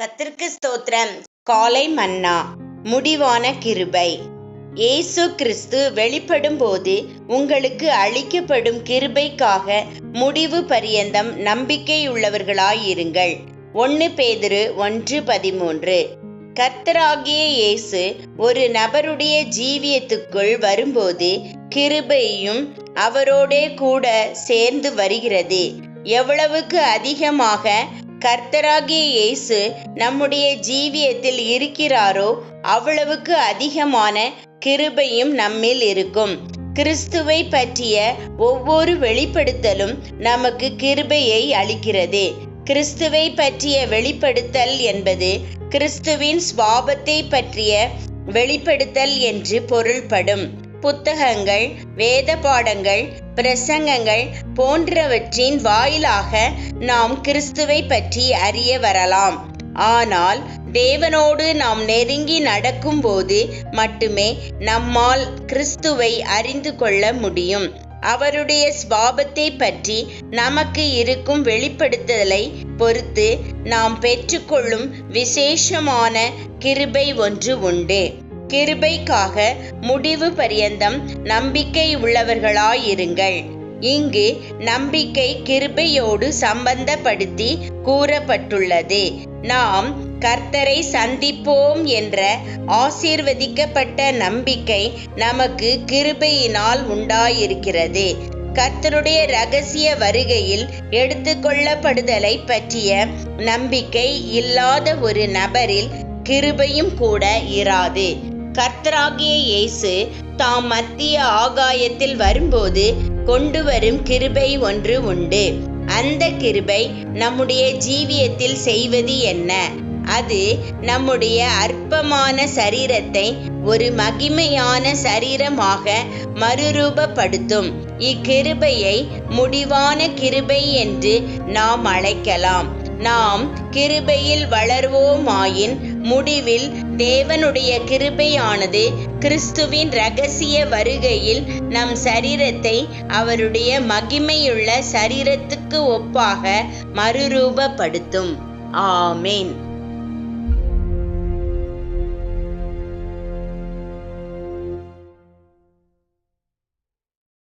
கத்திற்கு ஸ்தோத்திரம். காலை மன்னா. முடிவான கிருபை. இயேசு கிறிஸ்து வெளிப்படும்போது உங்களுக்கு அளிக்கப்படும் கிருபைக்காக முடிவு பரியந்தம் நம்பிக்கையுள்ளவர்களாயிருங்கள். ஒன்று பேதுரு ஒன்று பதிமூன்று. கர்த்தராகிய இயேசு ஒரு நபருடைய ஜீவியத்துக்குள் வரும்போது கிருபையும் அவரோடே கூட சேர்ந்து வருகிறது. எவ்வளவுக்கு அதிகமாக கர்த்தராகிய இயேசு நம்முடைய ஜீவியத்தில் இருக்கிறாரோ அவ்வளவுக்கு அதிகமான கிருபையும் நம்மில் இருக்கும். கிறிஸ்துவை பற்றிய ஒவ்வொரு வெளிப்படுத்தலும் நமக்கு கிருபையை அளிக்கிறது. கிறிஸ்துவை பற்றிய வெளிப்படுத்தல் என்பது கிறிஸ்துவின் சுவாபத்தை பற்றிய வெளிப்படுத்தல் என்று பொருள்படும். புத்தகங்கள் வேத பாடங்கள் பிரசங்கங்கள் போன்றவற்றின் வாயிலாக நாம் கிறிஸ்துவை பற்றி அறிய வரலாம். ஆனால் தேவனோடு நாம் நெருங்கி நடக்கும்போது மட்டுமே நம்மால் கிறிஸ்துவை அறிந்து கொள்ள முடியும். அவருடைய ஸ்வாபத்தை பற்றி நமக்கு இருக்கும் வெளிப்படுத்துதலை பொறுத்து நாம் பெற்றுக்கொள்ளும் விசேஷமான கிருபை ஒன்று உண்டு. கிருபைக்காக முடிவு பரியந்தம் நம்பிக்கை உள்ளவர்களாயிருங்கள். இங்கு நம்பிக்கை கிருபையோடு சம்பந்தப்படுத்தி கூறப்பட்டுள்ளது. நாம் கர்த்தரை சந்திப்போம் என்ற ஆசீர்வதிக்கப்பட்ட நம்பிக்கை நமக்கு கிருபையினால் உண்டாயிருக்கிறது. கர்த்தருடைய ரகசிய வருகையில் எடுத்துக்கொள்ளப்படுதலை பற்றிய நம்பிக்கை இல்லாத ஒரு நபரில் கிருபையும் கூட இராது. கர்த்தராகிய இயேசு தாம் மத்திய ஆகாயத்தில் வரும்போது கொண்டு வரும் கிருபை ஒன்று உண்டு. அந்த கிருபை நம்முடைய ஜீவியத்தில் செய்வது என்ன? அது நம்முடைய அற்பமான சரீரத்தை ஒரு மகிமையான சரீரமாக மறுரூபப்படுத்தும். இக்கிருபையை முடிவான கிருபை என்று நாம் அழைக்கலாம். நாம் கிருபையில் வளர்வோமாயின் முடிவில் தேவனுடைய கிருபையானது கிறிஸ்துவின் ரகசிய வருகையில் நம் சரீரத்தை அவருடைய மகிமையுள்ள சரீரத்துக்கு ஒப்பாக மறுரூபப்படுத்தும். ஆமேன்.